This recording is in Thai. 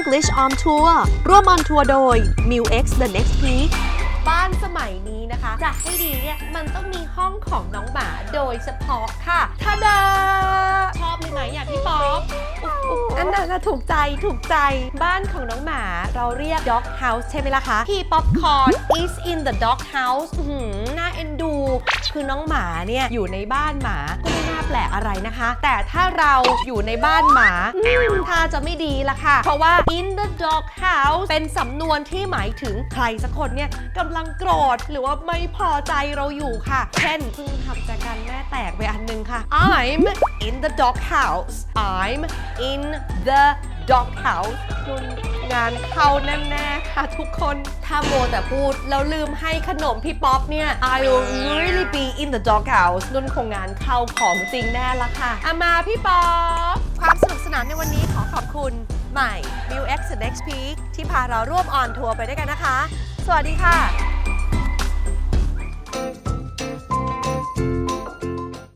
English on Tour ร่วม on tour โดย m i l X The Next Peak บ้านสมัยนี้นะคะจะให้ดีเนี่ยมันต้องมีห้องของน้องหมาโดยเฉพาะค่ะทาดาชอบเลยไหมอยากพี่ป๊อปอุ๊บอุ๊บอันนั้นนะถูกใจถูกใจบ้านของน้องหมาเราเรียก dog house ใช่ไหมล่ะคะพี่ป๊อปคอร์น is in the dog house หือน่า เอ็นดู คือน้องหมาเนี่ยอยู่ในบ้านหมาก็ไม่น่าแปลกอะไรนะคะ แต่ถ้าเราอยู่ในบ้านหมาอืมถ้าจะไม่ดีละค่ะ เพราะว่า in the dog house เป็นสำนวนที่หมายถึงใครสักคนเนี่ยกำลังโกรธหรือว่าไม่พอใจเราอยู่ค่ะ เช่นเพิ่งทำจากการแม่แตกไปอันหนึงค่ะ I'm in the dog house I'm in the dog house คุณงานเข้าแน่ๆค่ะทุกคน ถ้าโมวแต่พูด แล้วลืมให้ขนมพี่ป๊อปเนี่ย I'll really be in the dog house นุ่นคงงานเข้าของจริงแน่ละค่ะอามาพี่ป๊อป ความสนุกสนานในวันนี้ขอขอบคุณ ใหม่ m i l X The Next Peak ที่พาเราร่วมออนทัวร์ไปด้วยกันนะคะ สวัสดีค่ะ